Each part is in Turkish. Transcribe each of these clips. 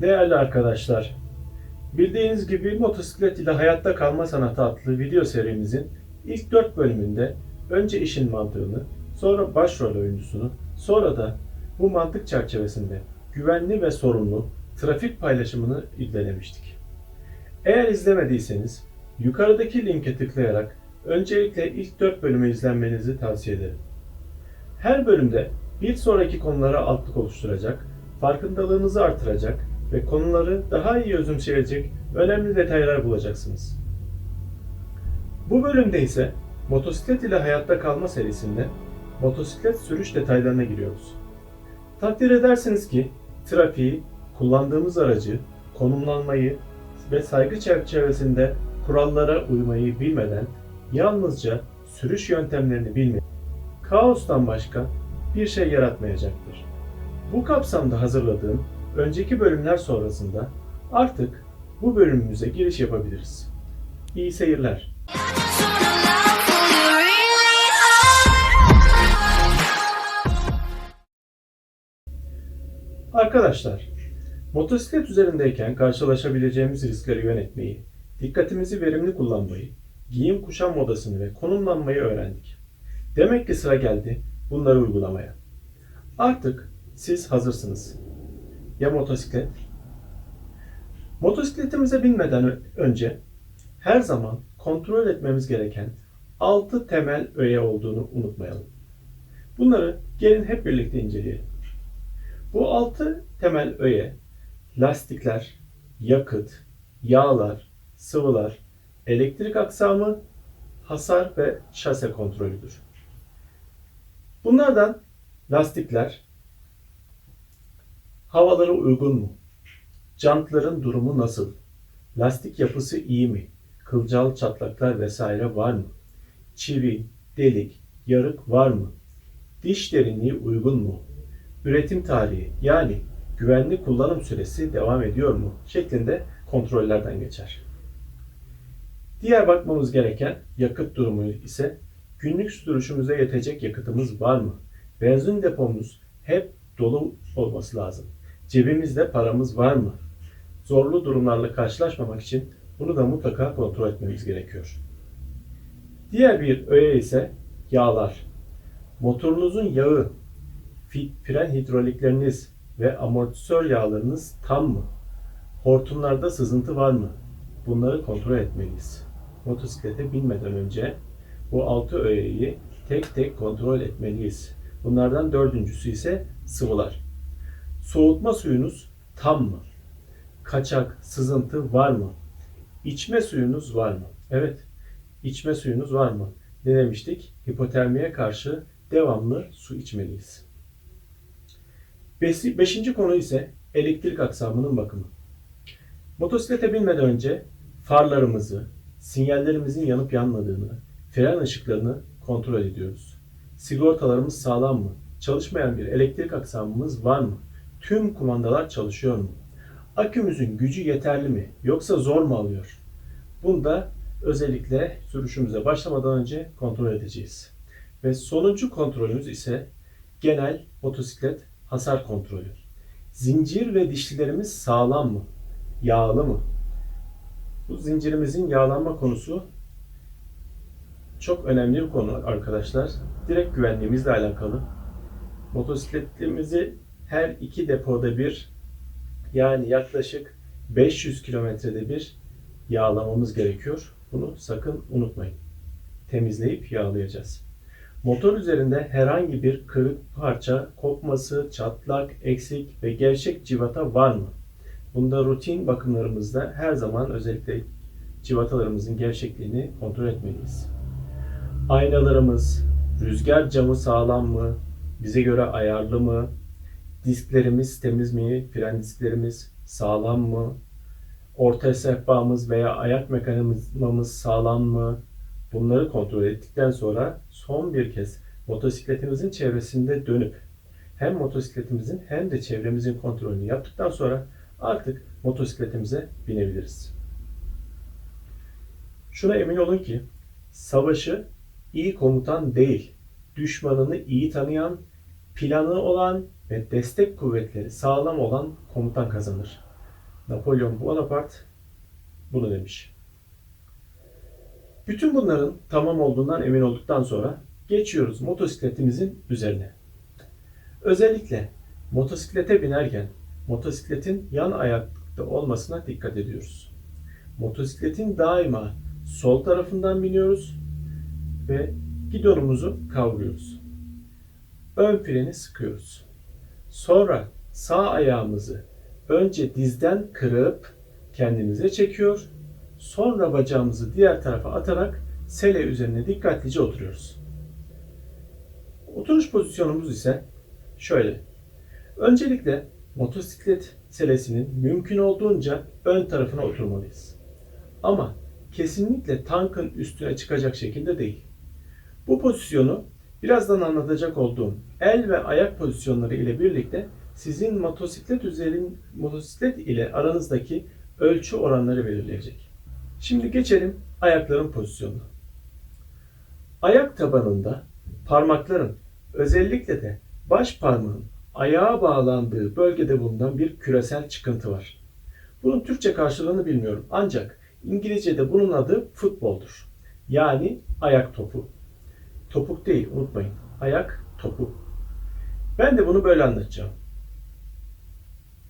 Değerli arkadaşlar, bildiğiniz gibi motosiklet ile hayatta kalma sanatı adlı video serimizin ilk 4 bölümünde önce işin mantığını, sonra başrol oyuncusunu, sonra da bu mantık çerçevesinde güvenli ve sorumlu trafik paylaşımını irdelemiştik. Eğer izlemediyseniz yukarıdaki linke tıklayarak öncelikle ilk 4 bölümü izlenmenizi tavsiye ederim. Her bölümde bir sonraki konulara altlık oluşturacak, farkındalığınızı artıracak ve konuları daha iyi özümseyecek önemli detaylar bulacaksınız. Bu bölümde ise motosiklet ile hayatta kalma serisinde motosiklet sürüş detaylarına giriyoruz. Takdir edersiniz ki trafiği, kullandığımız aracı, konumlanmayı ve saygı çerçevesinde kurallara uymayı bilmeden yalnızca sürüş yöntemlerini bilmeyen kaostan başka bir şey yaratmayacaktır. Bu kapsamda hazırladığım önceki bölümler sonrasında artık bu bölümümüze giriş yapabiliriz. İyi seyirler. Arkadaşlar, motosiklet üzerindeyken karşılaşabileceğimiz riskleri yönetmeyi, dikkatimizi verimli kullanmayı, giyim kuşam modasını ve konumlanmayı öğrendik. Demek ki sıra geldi bunları uygulamaya. Artık siz hazırsınız. Ya motosiklet? Motosikletimize binmeden önce her zaman kontrol etmemiz gereken 6 temel öğe olduğunu unutmayalım. Bunları gelin hep birlikte inceleyelim. Bu 6 temel öğe lastikler, yakıt, yağlar, sıvılar, elektrik aksamı, hasar ve şase kontrolüdür. Bunlardan lastikler havalara uygun mu? Jantların durumu nasıl? Lastik yapısı iyi mi? Kılcal çatlaklar vesaire var mı? Çivi, delik, yarık var mı? Diş derinliği uygun mu? Üretim tarihi yani güvenli kullanım süresi devam ediyor mu? şeklinde kontrollerden geçer. Diğer bakmamız gereken yakıt durumu ise günlük sürüşümüze yetecek yakıtımız var mı? Benzin depomuz hep dolu olması lazım. Cebimizde paramız var mı? Zorlu durumlarla karşılaşmamak için bunu da mutlaka kontrol etmemiz gerekiyor. Diğer bir öğe ise yağlar. Motorunuzun yağı, fren hidrolikleriniz ve amortisör yağlarınız tam mı? Hortumlarda sızıntı var mı? Bunları kontrol etmeliyiz. Motosiklete binmeden önce bu altı öğeyi tek tek kontrol etmeliyiz. Bunlardan dördüncüsü ise sıvılar. Soğutma suyunuz tam mı? Kaçak, sızıntı var mı? İçme suyunuz var mı? Evet, içme suyunuz var mı? Ne demiştik? Hipotermiye karşı devamlı su içmeliyiz. Besi- Beşinci konu ise elektrik aksamının bakımı. Motosiklete binmeden önce farlarımızı, sinyallerimizin yanıp yanmadığını, fren ışıklarını kontrol ediyoruz. Sigortalarımız sağlam mı? Çalışmayan bir elektrik aksamımız var mı? Tüm kumandalar çalışıyor mu? Akümüzün gücü yeterli mi? Yoksa zor mu alıyor? Bunu da özellikle sürüşümüze başlamadan önce kontrol edeceğiz. Ve sonuncu kontrolümüz ise genel motosiklet hasar kontrolü. Zincir ve dişlilerimiz sağlam mı? Yağlı mı? Bu zincirimizin yağlanma konusu çok önemli bir konu arkadaşlar. Direkt güvenliğimizle alakalı. Motosikletimizi her iki depoda bir yani yaklaşık 500 kilometrede bir yağlamamız gerekiyor. Bunu sakın unutmayın. Temizleyip yağlayacağız. Motor üzerinde herhangi bir kırık parça, kopması, çatlak, eksik ve gevşek civata var mı? Bunda rutin bakımlarımızda her zaman özellikle civatalarımızın gevşekliğini kontrol etmeliyiz. Aynalarımız, rüzgar camı sağlam mı? Bize göre ayarlı mı? Disklerimiz temiz mi? Fren disklerimiz sağlam mı? Orta sehpamız veya ayak mekanizmamız sağlam mı? Bunları kontrol ettikten sonra son bir kez motosikletimizin çevresinde dönüp hem motosikletimizin hem de çevremizin kontrolünü yaptıktan sonra artık motosikletimize binebiliriz. Şuna emin olun ki savaşı iyi komutan değil, düşmanını iyi tanıyan, planı olan ve destek kuvvetleri sağlam olan komutan kazanır. Napolyon Bonaparte bunu demiş. Bütün bunların tamam olduğundan emin olduktan sonra geçiyoruz motosikletimizin üzerine. Özellikle motosiklete binerken motosikletin yan ayakta olmasına dikkat ediyoruz. Motosikletin daima sol tarafından biniyoruz ve gidonumuzu kavruyoruz. Ön freni sıkıyoruz. Sonra sağ ayağımızı önce dizden kırıp kendimize çekiyor. Sonra bacağımızı diğer tarafa atarak sele üzerine dikkatlice oturuyoruz. Oturuş pozisyonumuz ise şöyle. Öncelikle motosiklet selesinin mümkün olduğunca ön tarafına oturmalıyız. Ama kesinlikle tankın üstüne çıkacak şekilde değil. Bu pozisyonu birazdan anlatacak olduğum el ve ayak pozisyonları ile birlikte sizin motosiklet üzerin motosiklet ile aranızdaki ölçü oranları belirleyecek. Şimdi geçelim ayakların pozisyonuna. Ayak tabanında parmakların özellikle de baş parmağın ayağa bağlandığı bölgede bulunan bir küresel çıkıntı var. Bunun Türkçe karşılığını bilmiyorum ancak İngilizce'de bunun adı futboldur. Yani ayak topu. Topuk değil unutmayın. Ayak topu. Ben de bunu böyle anlatacağım.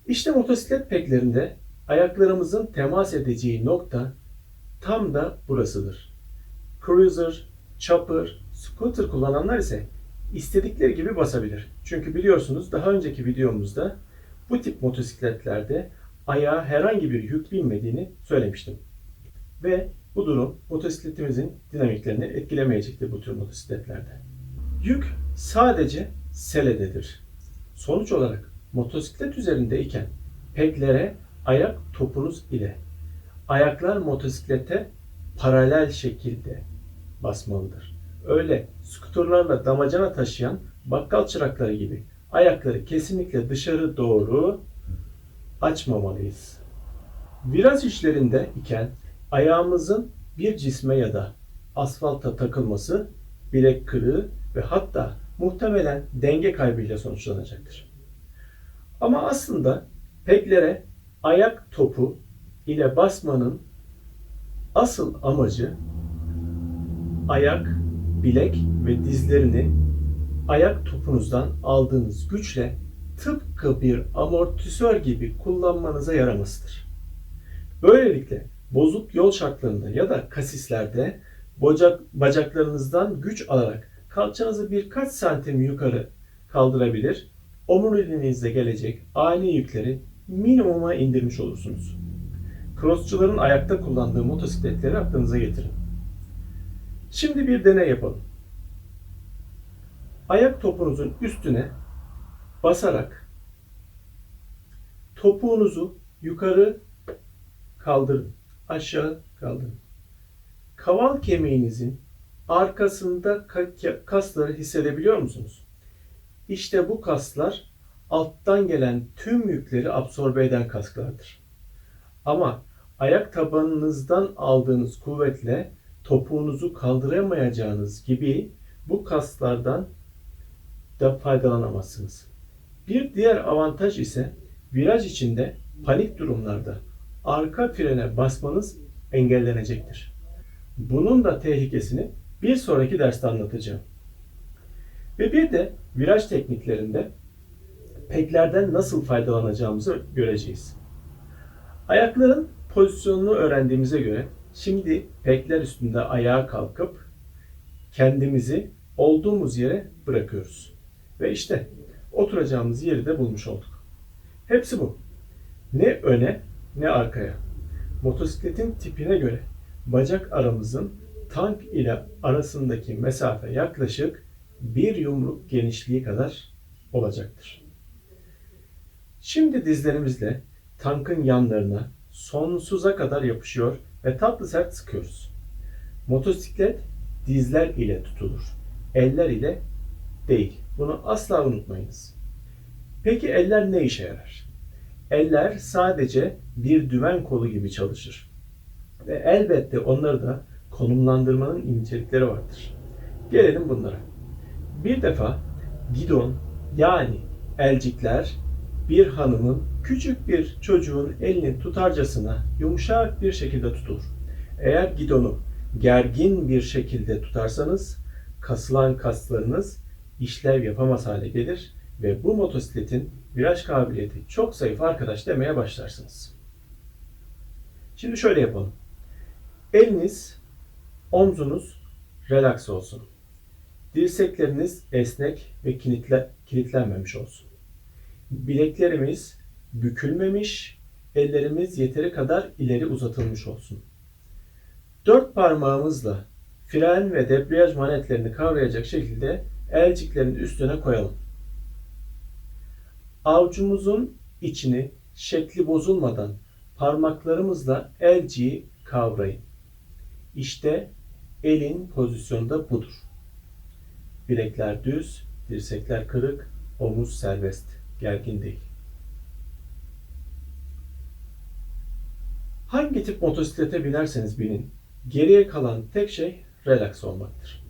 İşte motosiklet peklerinde ayaklarımızın temas edeceği nokta tam da burasıdır. Cruiser, chopper, scooter kullananlar ise istedikleri gibi basabilir. Çünkü biliyorsunuz daha önceki videomuzda bu tip motosikletlerde ayağa herhangi bir yük binmediğini söylemiştim. Ve bu durum motosikletimizin dinamiklerini etkilemeyecektir bu tür motosikletlerde. Yük sadece selededir. Sonuç olarak motosiklet üzerindeyken peklere ayak topunuz ile ayaklar motosiklete paralel şekilde basmalıdır. Öyle skuterlarla damacana taşıyan bakkal çırakları gibi ayakları kesinlikle dışarı doğru açmamalıyız. Viraj işlerinde iken ayağımızın bir cisme ya da asfalta takılması bilek kırığı ve hatta muhtemelen denge kaybıyla sonuçlanacaktır. Ama aslında peklere ayak topu ile basmanın asıl amacı ayak, bilek ve dizlerini ayak topunuzdan aldığınız güçle tıpkı bir amortisör gibi kullanmanıza yaramasıdır. Böylelikle bozuk yol şartlarında ya da kasislerde bacak, bacaklarınızdan güç alarak kalçanızı birkaç santim yukarı kaldırabilir, omuriliğinizde gelecek ani yükleri minimuma indirmiş olursunuz. Crossçuların ayakta kullandığı motosikletleri aklınıza getirin. Şimdi bir deney yapalım. Ayak topunuzun üstüne basarak topuğunuzu yukarı kaldırın, aşağı kaldırın. Kaval kemiğinizin arkasında kasları hissedebiliyor musunuz? İşte bu kaslar alttan gelen tüm yükleri absorbe eden kaslardır. Ama ayak tabanınızdan aldığınız kuvvetle topuğunuzu kaldıramayacağınız gibi bu kaslardan da faydalanamazsınız. Bir diğer avantaj ise viraj içinde panik durumlarda arka frene basmanız engellenecektir. Bunun da tehlikesini bir sonraki derste anlatacağım. Ve bir de viraj tekniklerinde peklerden nasıl faydalanacağımızı göreceğiz. Ayakların pozisyonunu öğrendiğimize göre şimdi pekler üstünde ayağa kalkıp kendimizi olduğumuz yere bırakıyoruz. Ve işte oturacağımız yeri de bulmuş olduk. Hepsi bu. Ne öne ne arkaya. Motosikletin tipine göre bacak aramızın tank ile arasındaki mesafe yaklaşık bir yumruk genişliği kadar olacaktır. Şimdi dizlerimizle tankın yanlarına sonsuza kadar yapışıyor ve tatlı sert sıkıyoruz. Motosiklet dizler ile tutulur. Eller ile değil. Bunu asla unutmayınız. Peki eller ne işe yarar? Eller sadece bir dümen kolu gibi çalışır. Ve elbette onları da konumlandırmanın incelikleri vardır. Gelelim bunlara. Bir defa gidon yani elcikler bir hanımın küçük bir çocuğun elini tutarcasına yumuşak bir şekilde tutulur. Eğer gidonu gergin bir şekilde tutarsanız kasılan kaslarınız işlev yapamaz hale gelir ve bu motosikletin viraj kabiliyeti çok zayıf arkadaş demeye başlarsınız. Şimdi şöyle yapalım. Eliniz, omzunuz relax olsun. Dirsekleriniz esnek ve kilitle, kilitlenmemiş olsun. Bileklerimiz bükülmemiş, ellerimiz yeteri kadar ileri uzatılmış olsun. Dört parmağımızla fren ve debriyaj manetlerini kavrayacak şekilde elciklerin üstüne koyalım. Avucumuzun içini şekli bozulmadan parmaklarımızla elciyi kavrayın. İşte elin pozisyonu da budur. Bilekler düz, dirsekler kırık, omuz serbest, gergin değil. Hangi tip motosiklete binerseniz binin, geriye kalan tek şey relax olmaktır.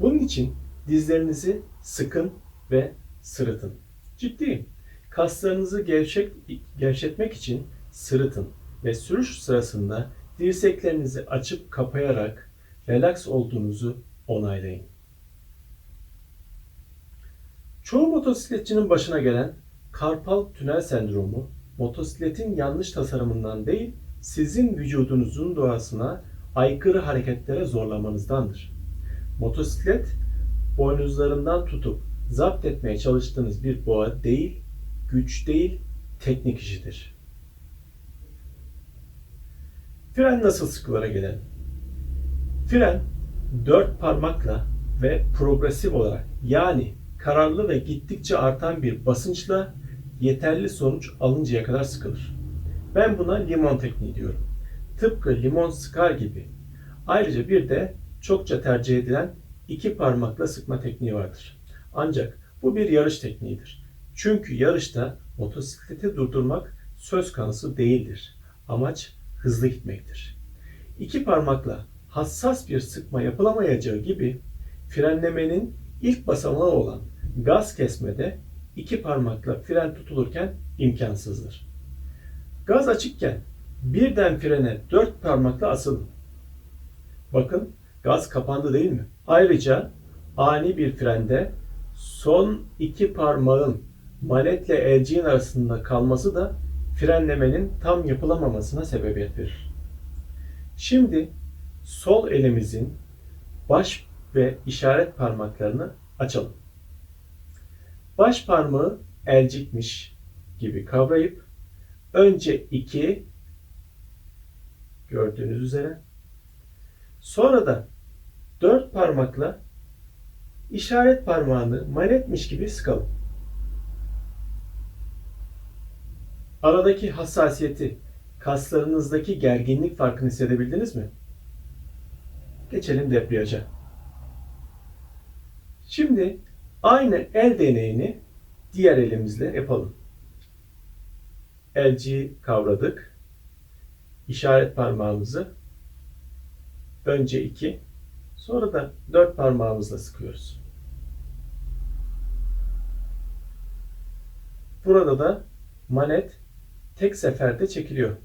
Bunun için dizlerinizi sıkın ve sırıtın. Ciddiyim. Kaslarınızı gevşek, gevşetmek için sırıtın ve sürüş sırasında dirseklerinizi açıp kapayarak relax olduğunuzu onaylayın. Çoğu motosikletçinin başına gelen karpal tünel sendromu motosikletin yanlış tasarımından değil, sizin vücudunuzun doğasına aykırı hareketlere zorlamanızdandır. Motosiklet boynuzlarından tutup zapt etmeye çalıştığınız bir boğa değil, güç değil, teknik işidir. Fren nasıl sıkılara gelelim? Fren dört parmakla ve progresif olarak yani kararlı ve gittikçe artan bir basınçla yeterli sonuç alıncaya kadar sıkılır. Ben buna limon tekniği diyorum. Tıpkı limon sıkar gibi. Ayrıca bir de çokça tercih edilen iki parmakla sıkma tekniği vardır. Ancak bu bir yarış tekniğidir. Çünkü yarışta motosikleti durdurmak söz konusu değildir. Amaç hızlı gitmektir. İki parmakla hassas bir sıkma yapılamayacağı gibi frenlemenin ilk basamağı olan gaz kesmede iki parmakla fren tutulurken imkansızdır. Gaz açıkken birden frene dört parmakla asılın. Bakın gaz kapandı değil mi? Ayrıca ani bir frende son iki parmağın manetle elciğin arasında kalması da frenlemenin tam yapılamamasına sebebiyet verir. Şimdi sol elimizin baş ve işaret parmaklarını açalım. Baş parmağı elcikmiş gibi kavrayıp önce iki gördüğünüz üzere sonra da dört parmakla işaret parmağını manetmiş gibi sıkalım. Aradaki hassasiyeti, kaslarınızdaki gerginlik farkını hissedebildiniz mi? Geçelim debriyaja. Şimdi aynı el deneyini diğer elimizle yapalım. Elciyi kavradık. İşaret parmağımızı önce iki, sonra da dört parmağımızla sıkıyoruz. Burada da manet tek seferde çekiliyor.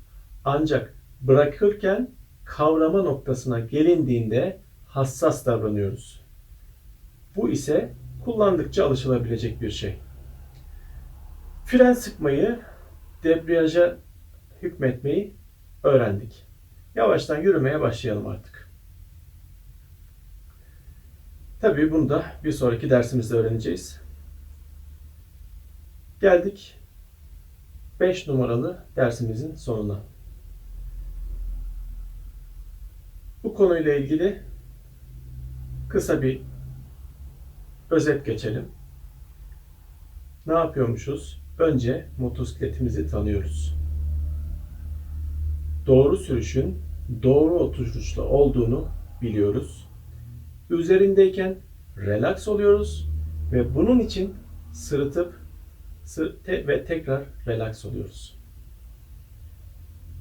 Ancak bırakırken kavrama noktasına gelindiğinde hassas davranıyoruz. Bu ise kullandıkça alışılabilecek bir şey. Fren sıkmayı, debriyaja hükmetmeyi öğrendik. Yavaştan yürümeye başlayalım artık. Tabii bunu da bir sonraki dersimizde öğreneceğiz. Geldik 5 numaralı dersimizin sonuna. Bu konuyla ilgili kısa bir özet geçelim. Ne yapıyormuşuz? Önce motosikletimizi tanıyoruz. Doğru sürüşün doğru oturuşla olduğunu biliyoruz. Üzerindeyken relax oluyoruz ve bunun için sırıtıp ve tekrar relax oluyoruz.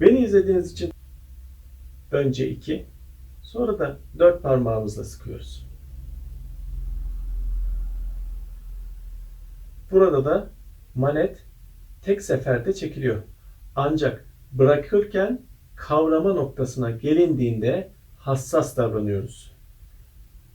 Beni izlediğiniz için önce iki, sonra da dört parmağımızla sıkıyoruz. Burada da manet tek seferde çekiliyor. Ancak bırakırken kavrama noktasına gelindiğinde hassas davranıyoruz.